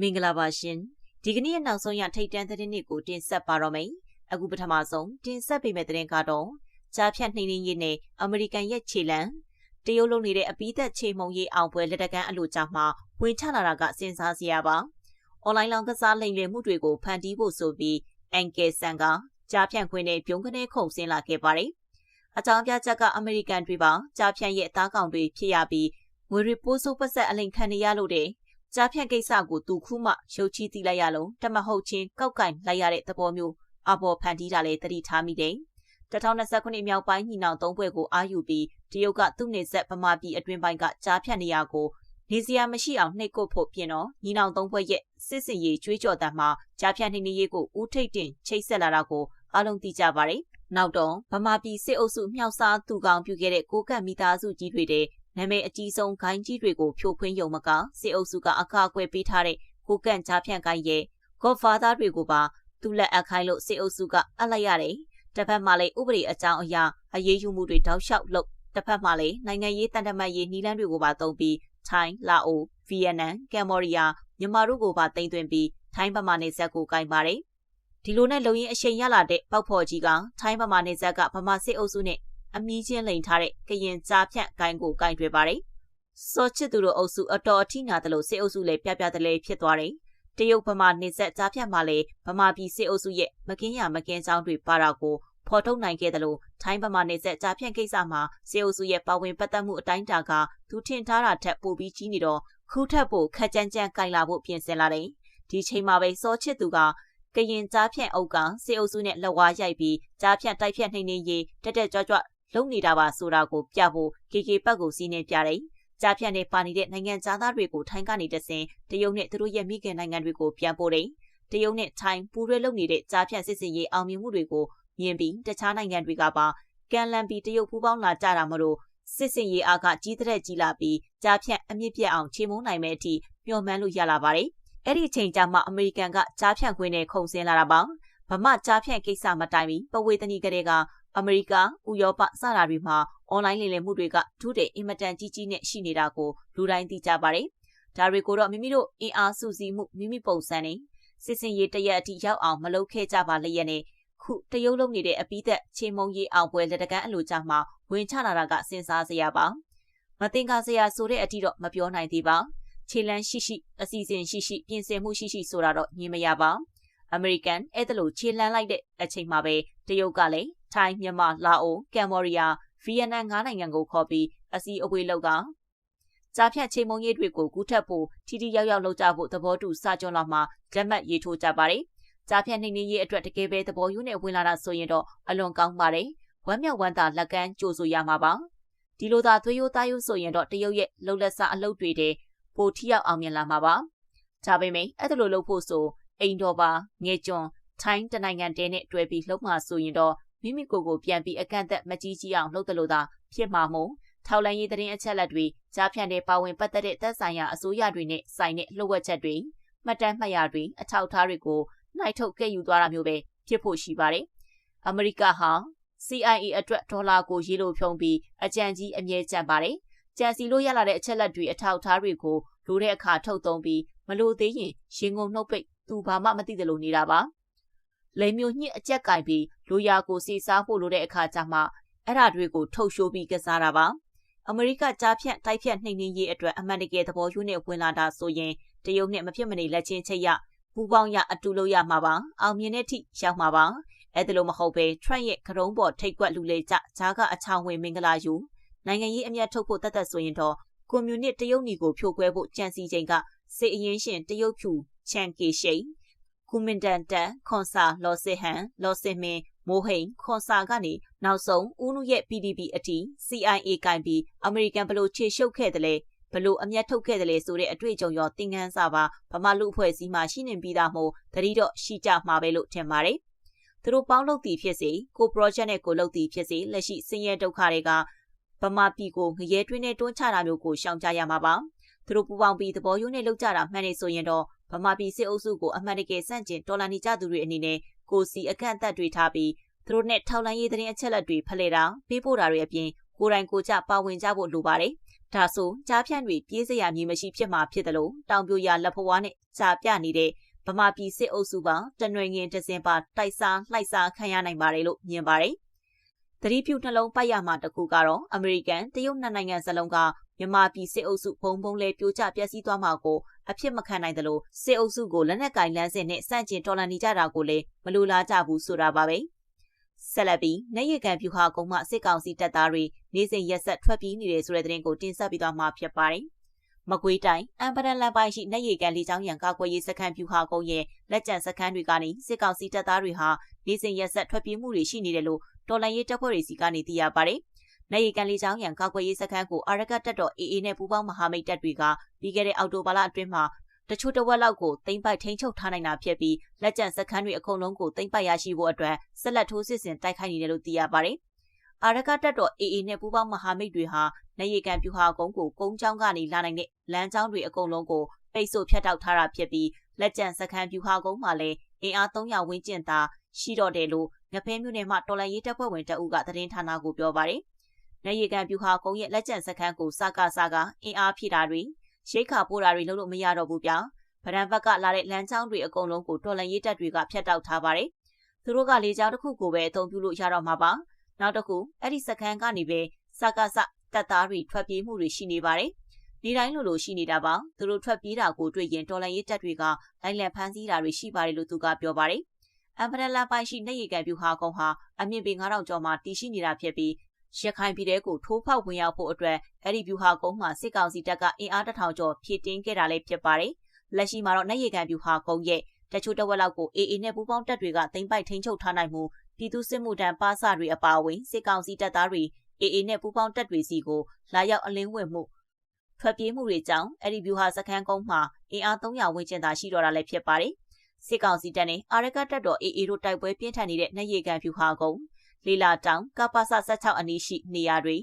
မင်္ဂလာပါရှင်ဒီကနေ့ရဲ့နောက်ဆုံးရထိတ်တန့်သတင်းတွေကိုတင်ဆက်ပါတော့မယ်အခုပထမဆုံးတင်ဆက်ပေးမယ့်သတင်းကတော့ကြားဖြတ်နှိမ့်နှင်းရေးနဲ့အမေရိကန်ရဲ့ခြေလံတရုတ်လုံနေတဲ့အပိသက်ခြေမုံရေးအောင်ပွဲလက်တကမ်းအလို့ကြားမှာဝင်ချလာတာကစဉ်းစားစရာပါအွန်လိုင်းလောင်းကစားလိမ်လည်မှုတွေကိုဖန်တီးဖို့ဆိုပြီးအန်ကယ်ဆန်ကကြားဖြန့်ခွင့်နဲ့ပြုံးကနေခုန်ဆင်းလာခဲ့ပါတယ်အကြောင်းပြချက်ကအမေရိကန်တွေပါကြားဖြန့်ရဲ့အသားကောင်တွေဖြစ်ရပြီးငွေတွေပိုးစိုးပတ်ဆက်အလိန်ခံနေရလို့တဲ့ ကြားဖြန့်ကိစ္စကိုသူခုမှရုပ်ချီးသိလိုက်ရလုံးတမဟုတ်ချင်းကောက်ကင်လိုက်ရတဲ့သဘောမျိုးအပေါ်ဖန်တီးတာလည်းတတိထားမိတယ်2029မြောက်ပိုင်းညီနောင်သုံးဘွဲ့ကိုအာယူပြီးတရုတ်ကသူ့နေဆက်ဗမာပြည်အတွင်းပိုင်းကကြားဖြတ်နေရကိုနေစရာမရှိအောင်နှိပ်ကုတ်ဖို့ပြင်တော့ညီနောင်သုံးဘွဲ့ရဲ့စစ်စင်ရေးကျွေးကြော်တမ်းမှာကြားဖြတ်နေနေရေးကိုဦးထိတ်တင်ချိတ်ဆက်လာတာကိုအလုံးသိကြပါတယ်။နောက်တော့ဗမာပြည်စစ်အုပ်စုမြောက်စားသူကောင်ပြုခဲ့တဲ့ကိုကတ်မိသားစုကြီးတွေတဲ့ နာမည်အကြီးဆုံးဂိုင်းကြီးတွေကိုဖြိုခွင်းယုံမကစစ်အုပ်စုကအကာအကွယ်ပေးထားတဲ့ကိုကန့်ကြားဖြန့်ကိုင်းရဲ့ Godfather တွေကိုပါသူလက်အခိုင်းလို့စစ်အုပ်စုကအပ်လိုက်ရတယ်။တစ်ဖက်မှာလည်းဥပဒေအကြောင်းအရာအရေးယူမှုတွေတောက်လျှောက်လုပ်တစ်ဖက်မှာလည်းနိုင်ငံရေးတန်တမတ်ရေးနီလန်းတွေကိုပါတုံးပြီးထိုင်း၊လာအို၊ဗီယက်နမ်၊ကမ်ဘောဒီးယားမြန်မာတို့ကိုပါတင်သွင်းပြီးထိုင်းဗမာနယ်စပ်ကိုကင်ပါတယ်။ဒီလိုနဲ့လုံရင်အရှိန်ရလာတဲ့ပောက်ဖော်ကြီးကထိုင်းဗမာနယ်စပ်ကဗမာစစ်အုပ်စုနဲ့ အမီးချင်းလိန်ထားတဲ့ကရင်ကြားဖြန့်ဂိုင်းကိုကင်တွယ်ပါတယ်။စောချစ်သူတို့အုပ်စုအတော်အထိနာတယ်လို့စစ်အုပ်စုလည်းပြပြတလဲဖြစ်သွားတယ်။တရုတ်ဗမာနေဆက်ကြားဖြတ်မှလည်းဗမာပြည်စစ်အုပ်စုရဲ့မကင်းရမကင်းချောင်းတွေပါတာကိုဖော်ထုတ်နိုင်ခဲ့တယ်လို့ထိုင်းဗမာနေဆက်ကြားဖြတ်ကိစ္စမှာစစ်အုပ်စုရဲ့ပါဝင်ပတ်သက်မှုအတိုင်းအတာကသူထင်ထားတာထက်ပိုပြီးကြီးနေတော့ခုထက်ပိုခက်ကြမ်းကြမ်းကင်လာဖို့ပြင်ဆင်လာတယ်။ဒီချိန်မှာပဲစောချစ်သူကကရင်ကြားဖြန့်အုပ်ကစစ်အုပ်စုနဲ့လက်ဝါးရိုက်ပြီးကြားဖြန့်တိုက်ဖြတ်နှိမ့်နေရေးတက်တက်ကြွကြွ လုံနေတာပါဆိုတာကိုပြဖို့ KK ဘက်ကိုစီးနှင်းပြတယ်။ကြားဖြတ်နဲ့ပါနေတဲ့နိုင်ငံသားတွေကိုထိုင်းကနေတဆင်တရုတ်နဲ့သူတို့ရဲ့မိခင်နိုင်ငံတွေကိုပြန်ပို့တယ်။တရုတ်နဲ့ထိုင်းပူးရဲလုပ်နေတဲ့ကြားဖြတ်စစ်စင်ရေးအောင်မြင်မှုတွေကိုမြင်ပြီးတခြားနိုင်ငံတွေကပါကန်လန်ပြီးတရုတ်ပူးပေါင်းလာကြတာမလို့စစ်စင်ရေးအားကကြီးတဲ့ကြီးလာပြီးကြားဖြတ်အမြင့်ပြတ်အောင်ချေမုန်းနိုင်မဲ့အထိမျှော်မှန်းလို့ရလာပါတယ်။အဲ့ဒီချိန်ကျမှအမေရိကန်ကကြားဖြတ်ခွင့်နဲ့ခုံဆင်းလာတာပါ။ဗမာကြားဖြတ်ကိစ္စမတိုင်မီပဝေသနီကလေးက အမေရိက၊ဥရောပစတာတွေမှာအွန်လိုင်းလိမ်လည်မှုတွေကထူးတဲ့အင်မတန်ကြီးကြီးနဲ့ရှိနေတာကိုလူတိုင်းသိကြပါတယ်။ဒါတွေကိုတော့မိမိတို့အင်အားစုစည်းမှုမိမိပုံစံနဲ့စစ်စင်ရေးတရက်အထိရောက်အောင်မလုပ်ခဲ့ကြပါလျက်နဲ့ခုတရုတ်လုံးနေတဲ့အပိသက်ချေမုံရေးအောင်ပွဲလက်တကန်းအလိုကြမှာဝင်ချလာတာကစဉ်းစားစရာပါ။မတင်ကားစရာဆိုတဲ့အထိတော့မပြောနိုင်သေးပါ။ခြေလန်းရှိရှိအစီအစဉ်ရှိရှိပြင်ဆင်မှုရှိရှိဆိုတာတော့ညင်မရပါ။အမေရိကန်အဲ့ဒါလိုခြေလန်းလိုက်တဲ့အချိန်မှာပဲတရုတ်ကလည်း ထိုင်းမြန်မာလာအိုကမ်ဘောဒီးယားဗီယက်နမ်ငါးနိုင်ငံကိုခေါ်ပြီးအစည်းအဝေးလုပ်ကကြားဖြတ်ချိန်မုံရေးတွေကိုကူးထပ်ဖို့ထိထိရောက်ရောက်လုပ်ကြဖို့သဘောတူစာချုပ်လာမှလက်မှတ်ရေးထိုးကြပါတယ်။ကြားဖြတ်နှိမ့်နှင်းရေးအတွက်တကယ်ပဲသဘောယူနဲ့ဝင်လာတာဆိုရင်တော့အလွန်ကောင်းပါတယ်။ဝမ်းမြောက်ဝမ်းသာလက်ကမ်းကြိုဆိုရမှာပါ။ဒီလိုသာသွေးရိုးသားရိုးဆိုရင်တော့တရုတ်ရဲ့လှုပ်လက်စားအလုပ်တွေတဲ့ပိုထိရောက်အောင်မြင်လာမှာပါ။ဒါပေမဲ့အဲ့ဒါလိုလုပ်ဖို့ဆိုအိမ်တော်ပါငယ်ကျွန်းထိုင်းတနိုင်ငံတည်းနဲ့တွဲပြီးလှုပ်မှာဆိုရင်တော့ မိမိကိုယ်ကိုပြန်ပြီးအကန့်အသတ်မကြီးကြီးအောင်လုပ်တယ်လို့သာဖြစ်မှာမို့ထောက်လန်းရေးသတင်းအချက်လက်တွေကြားဖြန့်တဲ့ပါဝင်ပတ်သက်တဲ့သက်ဆိုင်ရာအစိုးရတွေနဲ့ဆိုင်တဲ့လှုပ်ဝက်ချက်တွေမှတ်တမ်းမှတ်ရာတွေအထောက်အထားတွေကိုနိုင်ထုတ်ကဲ့ယူသွားတာမျိုးပဲဖြစ်ဖို့ရှိပါတယ်။အမေရိကဟာ CIA အတွက်ဒေါ်လာကိုရေးလို့ဖြုံးပြီးအကြံကြီးအမြဲကြံပါတယ်။ကြံစီလို့ရလာတဲ့အချက်လက်တွေအထောက်အထားတွေကိုလိုတဲ့အခါထုတ်သုံးပြီးမလို့သေးရင်ရင်ကုန်နှုတ်ပိတ်သူဘာမှမသိတယ်လို့နေတာပါ။ လိမ်မျိုးညှစ်အကြက်ကင်ပြီးလူရာကိုစီစားဖို့လိုတဲ့အခါကျမှအဲ့ဓာတွေကိုထုတ်ရှိုးပြီးကစားတာပါအမေရိကကြားဖြန့်တိုက်ဖြတ်နှိမ်နှင်းရေးအတွက်အမှန်တကယ်သဘောယူနဲ့ဝင်လာတာဆိုရင်တရုတ်နဲ့မဖြစ်မနေလက်ချင်းချိတ်ရပူပေါင်းရအတူလို့ရမှာပါအောင်မြင်တဲ့ထိရောက်မှာပါအဲ့ဒါလို့မဟုတ်ပဲထရန့်ရဲ့ကရုံးပေါ်ထိတ်ကွက်လူလေကြဂျာကအချောင်းဝင်မင်္ဂလာယူနိုင်ငံရေးအမျက်ထုတ်ဖို့တတ်တတ်ဆိုရင်တော့ကွန်မြူနစ်တရုတ်ညီကိုဖြိုခွဲဖို့ကြံစီချိန်ကစစ်အရင်ရှင်တရုတ်ဖြူချန်ကေရှိန် ကူမင်တန်တန်ခွန်ဆာလော်စစ်ဟန်လော်စစ်မင်းမိုးဟိန်ခွန်ဆာကနေနောက်ဆုံးဦးနုရဲ့ PDP အထိ CIA ကင်ပြီးအမေရိကန်ဘလို့ခြေရှုပ်ခဲ့တယ်လေဘလို့အမျက်ထုတ်ခဲ့တယ်လေဆိုတဲ့အတွေ့အကြုံရောသင်ခန်းစာပါဗမာလူအဖွဲ့အစည်းမှာရှိနေပြီးသားမို့တတိတော့ရှိကြမှာပဲလို့ထင်ပါတယ်သူတို့ပေါင်းလုပ်သည်ဖြစ်စေကို project နဲ့ကိုလုပ်သည်ဖြစ်စေလက်ရှိစင်ရဲဒုက္ခတွေကဗမာပြည်ကိုငရဲတွင်းနဲ့တွန်းချတာမျိုးကိုရှောင်ကြရမှာပါသူတို့ပူပေါင်းပြီးသဘောယူနဲ့လုပ်ကြတာမှန်နေဆိုရင်တော့ ဗမာပြည်စစ်အုပ်စုကိုအမှန်တကယ်စန့်ကျင်တော်လှန်နေကြသူတွေအနေနဲ့ကိုစီအခန့်အသက်တွေထားပြီးသူတို့နဲ့ထောက်လှမ်းရေးသတင်းအချက်အလက်တွေဖလှယ်တာပေးပို့တာတွေအပြင်ကိုယ်တိုင်ကိုကြပါဝင်ကြဖို့လိုပါတယ်ဒါဆိုကြားဖြန့်တွေပြေးစရာမြေမရှိဖြစ်မှာဖြစ်တယ်လို့တောင်ပြိုရလက်ဖွားနဲ့ကြာပြနေတဲ့ဗမာပြည်စစ်အုပ်စုပါတနွေငင်တစင်ပါတိုက်စားလှိုက်စားခံရနိုင်ပါတယ်လို့မြင်ပါတယ်။သတိပြုနှလုံးပိုက်ရမှာတခုကတော့အမေရိကန်တရုတ်နိုင်ငံစလုံးက မြန်မာပြည်စစ်အုပ်စုဘုံဘုံလဲပြိုကျပျက်စီးသွားမှာကိုအဖြစ်မခံနိုင်သလိုစစ်အုပ်စုကိုလက်နက်ကင်လန်းစစ်နဲ့စန့်ကျင်တော်လှန်နေကြတာကိုလည်းမလိုလားကြဘူးဆိုတာပါပဲဆက်လက်ပြီးနေရကန်ပြူဟာကုန်းမှစစ်ကောင်စီတပ်သားတွေနေစဉ်ရက်ဆက်ထွက်ပြေးနေတယ်ဆိုတဲ့သတင်းကိုတင်ဆက်ပြီးသွားမှာဖြစ်ပါတယ်မကွေးတိုင်းအမ်ပရန်လန်ပိုင်းရှိနေရကန်လေကြောင်းရန်ကာကွယ်ရေးစခန်းပြူဟာကုန်းရဲ့လက်ကျန်စခန်းတွေကနေစစ်ကောင်စီတပ်သားတွေဟာနေစဉ်ရက်ဆက်ထွက်ပြေးမှုတွေရှိနေတယ်လို့တော်လှန်ရေးတပ်ဖွဲ့တွေစီကနေသိရပါတယ်။ နေရီကန်လီချောင်းရန်ကောက်ွယ်ရေးစခန်းကိုအာရကတက်တော် AA နဲ့ပူးပေါင်းမဟာမိတ်တပ်တွေကပြီးခဲ့တဲ့အောက်တိုဘာလအတွင်းမှာတချို့တဝက်လောက်ကိုသိမ့်ပိုက်ထိန်းချုပ်ထားနိုင်တာဖြစ်ပြီးလက်ကျန်စခန်းတွေအကုန်လုံးကိုသိမ့်ပိုက်ရရှိဖို့အတွက်ဆက်လက်ထိုးစစ်ဆင်တိုက်ခိုက်နေတယ်လို့သိရပါတယ်။အာရကတက်တော် AA နဲ့ပူးပေါင်းမဟာမိတ်တွေဟာနေရီကန်ပြူဟာကုန်းကိုကုန်းချောင်းကနေလာနိုင်တဲ့လမ်းကြောင်းတွေအကုန်လုံးကိုပိတ်ဆို့ဖျက်တောက်ထားတာဖြစ်ပြီးလက်ကျန်စခန်းပြူဟာကုန်းမှာလည်းအင်အား300ဝန်းကျင်သာရှိတော့တယ်လို့ငဖဲမြို့နယ်မှာတော်လန်ရေးတပ်ဖွဲ့ဝင်တအုပ်ကသတင်းဌာနကိုပြောပါတယ်။ နေရီကန်ပြူဟာကုန်းရဲ့လက်ကျန်စခန်းကိုစကားစကားအင်အားဖြည့်တာတွေရိတ်ခါပို့တာတွေလုပ်လို့မရတော့ဘူးဗျာဗရန်ဘက်ကလာတဲ့လမ်းကြောင်းတွေအကုန်လုံးကိုတော်လန်ရေးတပ်တွေကဖျက်တောက်ထားပါတယ်သူတို့ကလေကြောင်းတစ်ခုကိုပဲအသုံးပြုလို့ရတော့မှာပါနောက်တစ်ခုအဲ့ဒီစခန်းကနေပဲစကားစတပ်သားတွေထွက်ပြေးမှုတွေရှိနေပါတယ်နေတိုင်းလိုလိုရှိနေတာပါသူတို့ထွက်ပြေးတာကိုတွေ့ရင်တော်လန်ရေးတပ်တွေကလိုက်လံဖမ်းဆီးတာတွေရှိပါတယ်လို့သူကပြောပါတယ်အမ်ပရလာပိုင်ရှိနေရီကန်ပြူဟာကုန်းဟာအမြင့်ပေ9000ကျော်မှာတည်ရှိနေတာဖြစ်ပြီး ရခိုင်ပြည်တဲကိုထိုးဖောက်ဝင်ရောက်ဖို့အတွက်အဲ့ဒီဗျူဟာကုန်းမှာစစ်ကောင်စီတပ်ကအင်အားတထောင်ကျော်ဖြည့်တင်းခဲ့တာလည်းဖြစ်ပါတယ်။လက်ရှိမှာတော့နေရီကန်ဗျူဟာကုန်းရဲ့တချို့တဝက်လောက်ကို AA နဲ့ပူးပေါင်းတပ်တွေကသိမ်းပိုက်ထိန်းချုပ်ထားနိုင်မှုပြည်သူစစ်မှုထမ်းပါစတွေအပါအဝင်စစ်ကောင်စီတပ်သားတွေ AA နဲ့ပူးပေါင်းတပ်တွေစီကိုလာရောက်အလင်းဝင်မှုထွက်ပြေးမှုတွေကြောင့်အဲ့ဒီဗျူဟာစခန်းကုန်းမှာအင်အား300ဝန်းကျင်သာရှိတော့တာလည်းဖြစ်ပါတယ်။စစ်ကောင်စီတပ်နဲ့အာရကတပ်တော် AA တို့တိုက်ပွဲပြင်းထန်နေတဲ့နေရီကန်ဗျူဟာကုန်း လီလာတောင်ကပ္ပစ16အနီးရှိနေရာတွေ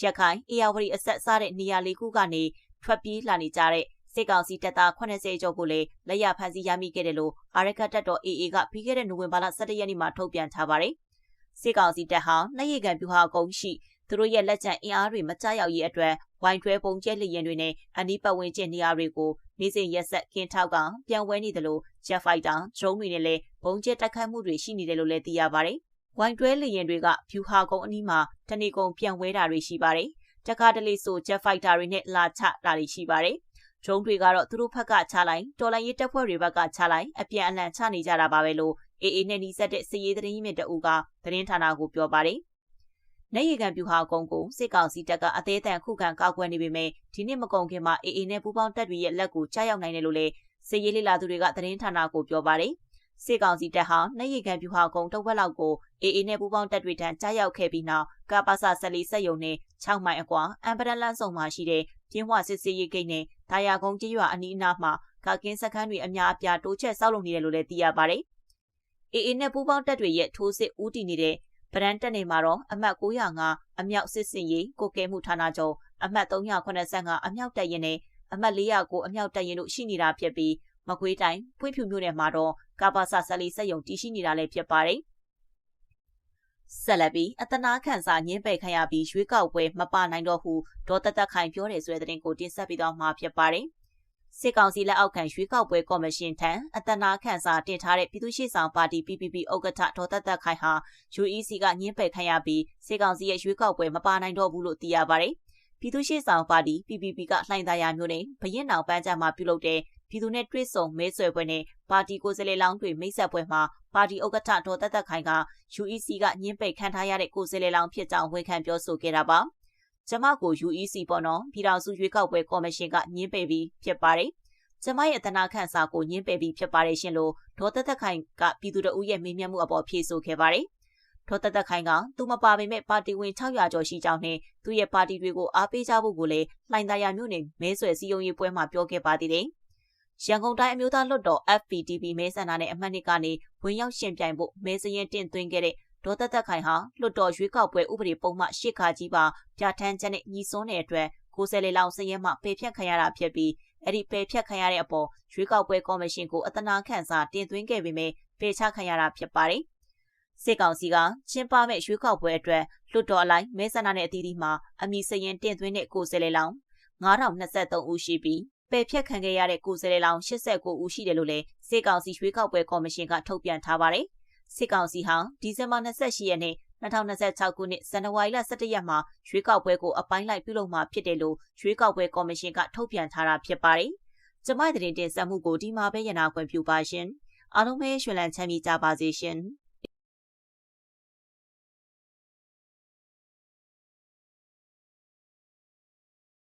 ရခိုင်အေယာဝတီအဆက်စားတဲ့နေရာလေးခုကနေထွက်ပြေးလာနေကြတဲ့စစ်ကောင်စီတပ်သား80ကျော်ကိုလည်းလက်ရဖမ်းဆီးရမိခဲ့တယ်လို့အာရကတပ်တော် AA ကပြီးခဲ့တဲ့နိုဝင်ဘာလ17ရက်နေ့မှာထုတ်ပြန်ထားပါတယ်။စစ်ကောင်စီတပ်ဟာနှရိကန်ပြူဟာကုန်းရှိသူတို့ရဲ့လက်ကျန်အင်အားတွေမကြရောက်ရေးအတွက်ဝိုင်တွဲပုံကျဲလျင်တွေနဲ့အနီးပတ်ဝန်းကျင်နေရာတွေကိုနေစဉ်ရက်ဆက်ကင်းထောက်ကပြန်ဝဲနေတယ်လို့ Jet Fighter ဒရုန်းတွေနဲ့လည်းပုံကျဲတိုက်ခိုက်မှုတွေရှိနေတယ်လို့လည်းသိရပါတယ်။ ဝိုင်တွဲလေရင်တွေကဖြူဟာကုန်းအနီးမှာတနေကုန်ပြန်ဝဲတာတွေရှိပါတယ်။တခါတလေဆိုဂျက်ဖိုက်တာတွေနဲ့လာချတာတွေရှိပါတယ်။ဒရုန်းတွေကတော့သူတို့ဘက်ကချလိုက်တော်လိုင်းရေးတပ်ဖွဲ့တွေဘက်ကချလိုက်အပြန်အလှန်ချနေကြတာပါပဲလို့အေအေနဲ့နီးစပ်တဲ့စည်ရေးသတင်းရင်းမြစ်တအူကသတင်းဌာနကိုပြောပါတယ်။နေရီကန်ပြူဟာကုန်းကိုစစ်ကောင်စီတပ်ကအသေးအံခုခံကောက်ကွယ်နေပေမဲ့ဒီနှစ်မကုန်ခင်မှာအေအေနဲ့ပူးပေါင်းတပ်တွေရဲ့လက်ကိုကြားရောက်နိုင်တယ်လို့လည်းစည်ရေးလေလာသူတွေကသတင်းဌာနကိုပြောပါတယ်။ စစ်ကောင်စီတပ်ဟာနှရိကန်ပြူဟာကုန်းတဝက်လောက်ကိုအေအေနဲ့ပူးပေါင်းတပ်တွေထံကြားရောက်ခဲ့ပြီးနောက်ကပါစာဆက်လီဆက်ယုံနဲ့6မိုင်အကွာအမ်ပရလန်ဆောင်မှာရှိတဲ့ပြင်းဝစစ်စေးရေးဂိတ်နဲ့ဒါယာကုန်းကျေးရွာအနီးအနားမှာကကင်းစခန်းတွေအများအပြားတိုးချက်ဆောက်လုပ်နေတယ်လို့လည်းသိရပါတယ်။အေအေနဲ့ပူးပေါင်းတပ်တွေရဲ့ထိုးစစ်ဦးတည်နေတဲ့ဗရန်တက်နေမှာတော့အမှတ်905အမြောက်စစ်စင်ရေးကိုကဲမှုဌာနချုပ်အမှတ်385အမြောက်တပ်ရင်နဲ့အမှတ်409အမြောက်တပ်ရင်တို့ရှိနေတာဖြစ်ပြီး မကွေးတိုင်းဖွင့်ဖြူမြို့နယ်မှာတော့ကဘာစာဆက်လီစက်ယုံတည်ရှိနေတာလည်းဖြစ်ပါတယ်။ဆက်လက်ပြီးအတနာခန့်စာညင်းပယ်ခံရပြီးရွေးကောက်ပွဲမပါနိုင်တော့ဟုဒေါ်တသက်ခိုင်ပြောတယ်ဆိုတဲ့သတင်းကိုတင်ဆက်ပြီးတော့မှာဖြစ်ပါတယ်။စစ်ကောင်စီလက်အောက်ခံရွေးကောက်ပွဲကော်မရှင်ထံအတနာခန့်စာတင်ထားတဲ့ပြည်သူ့ရှေ့ဆောင်ပါတီ PPP ဥက္ကဋ္ဌဒေါ်သက်သက်ခိုင်ဟာ UEC ကညင်းပယ်ခံရပြီးစစ်ကောင်စီရဲ့ရွေးကောက်ပွဲမပါနိုင်တော့ဘူးလို့သိရပါတယ်။ပြည်သူ့ရှေ့ဆောင်ပါတီ PPP ကလှိုင်သာယာမြို့နယ်ဘရင်နောင်ပန်းချမှာပြုလုပ်တဲ့ ပြည်သူနဲ့တွေ့ဆုံမဲဆွယ်ပွဲနဲ့ပါတီကိုယ်စားလှယ်လောင်းတွေမိတ်ဆက်ပွဲမှာပါတီဥက္ကဋ္ဌဒေါ်သက်သက်ခိုင်က UEC ကညှင်းပယ်ခံထားရတဲ့ကိုယ်စားလှယ်လောင်းဖြစ်ကြောင်းဝန်ခံပြောဆိုခဲ့တာပါ။ကျမကို UEC ပေါ့နော်ပြည်တော်စုရွေးကောက်ပွဲကော်မရှင်ကညှင်းပယ်ပြီးဖြစ်ပါတယ်။ကျမရဲ့အတနာခန့်စာကိုညှင်းပယ်ပြီးဖြစ်ပါတယ်ရှင်လို့ဒေါ်သက်သက်ခိုင်ကပြည်သူတို့ရဲ့မေးမြန်းမှုအပေါ်ဖြေဆိုခဲ့ပါတယ်။ဒေါ်သက်သက်ခိုင်ကသူမပါပေမဲ့ပါတီဝင်600ကျော်ရှိကြောင်းနဲ့သူ့ရဲ့ပါတီတွေကိုအားပေးကြဖို့ကိုလည်းလှိုင်သာယာမြို့နယ်မဲဆွယ်စည်းရုံးရေးပွဲမှာပြောခဲ့ပါသေးတယ်။ ရန်ကုန်တိုင်းအမျိုးသားလွှတ်တော် FPTP မဲဆန္ဒနဲ့အမှတ်နှစ်ကနေဝင်ရောက်ရှင်ပြိုင်ဖို့မဲစရင်တင်သွင်းခဲ့တဲ့ဒေါ်သက်သက်ခိုင်ဟာလွှတ်တော်ရွေးကောက်ပွဲဥပဒေပုံမှန်ရှစ်ခါကြီးပါပြဋ္ဌာန်းချက်နဲ့ညီစွန်းတဲ့အတွက်ကိုယ်စားလှယ်လောင်စရင်မှပယ်ဖြတ်ခံရတာဖြစ်ပြီးအဲ့ဒီပယ်ဖြတ်ခံရတဲ့အပေါ်ရွေးကောက်ပွဲကော်မရှင်ကိုအတနာခန့်စာတင်သွင်းခဲ့ပေမဲ့ပယ်ချခံရတာဖြစ်ပါတယ်။စစ်ကောင်စီကကျင်းပမဲ့ရွေးကောက်ပွဲအတွက်လွှတ်တော်အလိုက်မဲဆန္ဒနဲ့အသီးသီးမှာအမိစရင်တင်သွင်းတဲ့ကိုယ်စားလှယ်လောင်9023ဦးရှိပြီး ပယ်ဖျက်ခံခဲ့ရတဲ့ကိုယ်စားလှယ်လောင်း89ဦးရှိတယ်လို့လည်းစေကောင်စီရွေးကောက်ပွဲကော်မရှင်ကထုတ်ပြန်ထားပါတယ်။စေကောင်စီဟာဒီဇင်ဘာ28ရက်နေ့2026ခုနှစ်ဇန်နဝါရီလ17ရက်မှာရွေးကောက်ပွဲကိုအပိုင်းလိုက်ပြုလုပ်မှာဖြစ်တယ်လို့ရွေးကောက်ပွဲကော်မရှင်ကထုတ်ပြန်ထားတာဖြစ်ပါတယ်။ကျမတဲ့တင်ဆက်မှုကိုဒီမှာပဲရနာခွင့်ပြုပါရှင်။အားလုံးပဲရွှင်လန်းချမ်းမြေ့ကြပါစေရှင်။